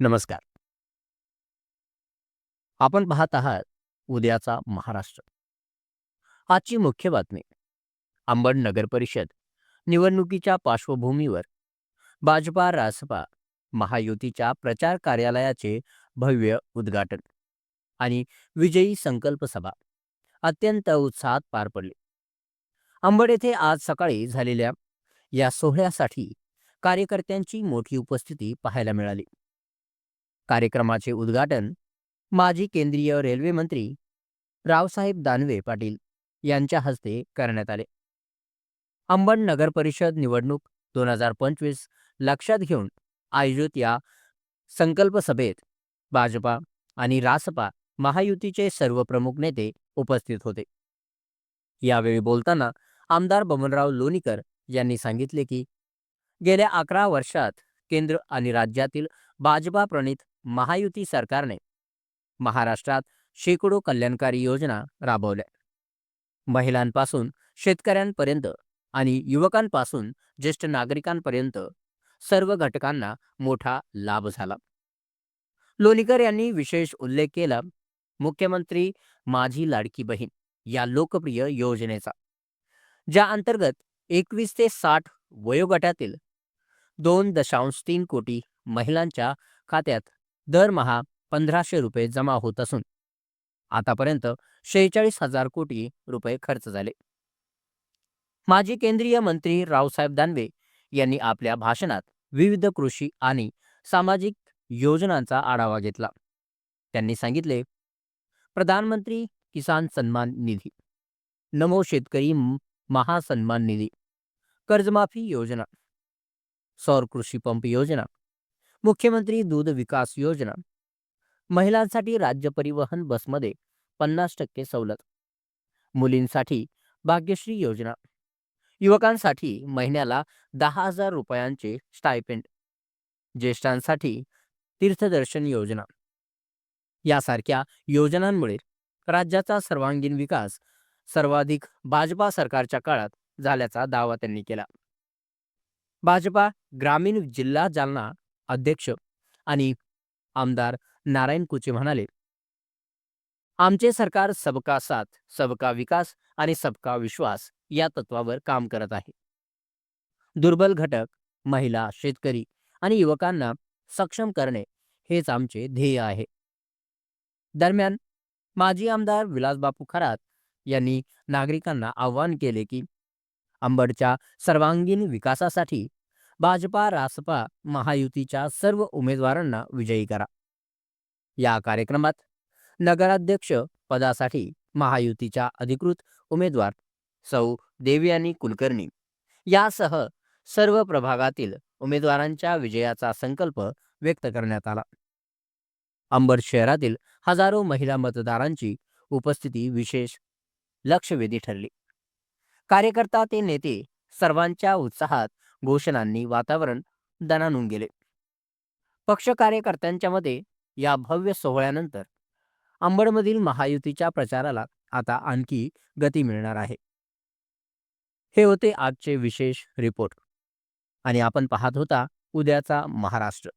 नमस्कार. आपण पाहत आहात उद्याचा महाराष्ट्र. आजची मुख्य बातमी. अंबड नगर परिषद निवडणुकीच्या पार्श्वभूमीवर भाजपा रासपा महायुतीच्या प्रचार कार्यालयाचे भव्य उद्घाटन आणि विजयी संकल्प सभा अत्यंत उत्साहात पार पडली. अंबड येथे आज सकाळी झालेल्या या सोहळ्यासाठी कार्यकर्त्यांची मोठी उपस्थिती पाहायला मिळाली. कार्यक्रमाचे उद्घाटन माजी केंद्रीय रेल्वे मंत्री रावसाहेब दानवे पाटील यांच्या हस्ते करण्यात आले. अंबड नगर परिषद निवडणूक दोन हजार पंचवीस लक्षात घेऊन आयोजित या संकल्प सभेत भाजपा आणि रासपा महायुतीचे सर्व प्रमुख नेते उपस्थित होते. यावेळी बोलताना आमदार बबनराव लोणीकर यांनी सांगितले की गेल्या अकरा वर्षात केंद्र आणि राज्यातील भाजपा प्रणित महायुती सरकारने महाराष्ट्रात शेकडो कल्याणकारी योजना राबवल्या. महिलांपासून शेतकऱ्यांपर्यंत आणि युवकांपासून ज्येष्ठ नागरिकांपर्यंत सर्व घटकांना मोठा लाभ झाला. लोणीकर यांनी विशेष उल्लेख केला मुख्यमंत्री माझी लाडकी बहीण या लोकप्रिय योजनेचा ज्या अंतर्गत एकवीस ते साठ वयोगटातील दोन दशांश तीन कोटी महिलांच्या खात्यात दरमहा पंधराशे रुपये जमा होत असून आतापर्यंत शेहेचाळीस हजार कोटी रुपये खर्च झाले. माजी केंद्रीय मंत्री रावसाहेब दानवे यांनी आपल्या भाषणात विविध कृषी आणि सामाजिक योजनांचा आढावा घेतला. त्यांनी सांगितले प्रधानमंत्री किसान सन्मान निधी नमो शेतकरी महासन्मान निधी कर्जमाफी योजना सौर कृषी पंप योजना मुख्यमंत्री दूध विकास योजना. महिलांसाठी राज्य परिवहन बसमध्ये पन्नास टक्के सवलत. मुलींसाठी भाग्यश्री योजना. युवकांसाठी महिन्याला दहा हजार रुपयांचे स्टायपेंड. ज्येष्ठांसाठी तीर्थदर्शन योजना. यासारख्या योजनांमुळे राज्याचा सर्वांगीण विकास सर्वाधिक भाजपा सरकारच्या काळात झाल्याचा दावा त्यांनी केला. भाजपा ग्रामीण जिल्हा जालना अध्यक्ष आणि आमदार नारायण कुचे म्हणाले आमचे सरकार सबका साथ सबका विकास आणि सबका विश्वास या तत्वावर काम करत आहे. दुर्बल घटक महिला शेतकरी आणि युवकांना सक्षम करणे हेच आमचे ध्येय आहे. दरम्यान माजी आमदार विलासबापू खरात यांनी नागरिकांना आवाहन केले की अंबडच्या सर्वांगीण विकासासाठी भाजपा रासपा महायुतीच्या सर्व उमेदवारांना विजयी करा. या कार्यक्रमात नगराध्यक्ष पदासाठी महायुतीच्या अधिकृत उमेदवार सौ. देवयानी कुलकर्णी यासह सर्व प्रभागातील उमेदवारांच्या विजयाचा संकल्प व्यक्त करण्यात आला. अंबर शहरातील हजारो महिला मतदारांची उपस्थिती विशेष लक्षवेधी ठरली. कार्यकर्ता ते नेते सर्वांच्या उत्साहात घोषणांनी वातावरण दणानून गेले. पक्ष कार्यकर्त्यांच्या मते या भव्य सोहळ्यानंतर अंबडमधील महायुतीच्या प्रचाराला आता आणखी गती मिळणार आहे. हे होते आजचे विशेष रिपोर्ट. आणि आपण पाहत होता उद्याचा महाराष्ट्र.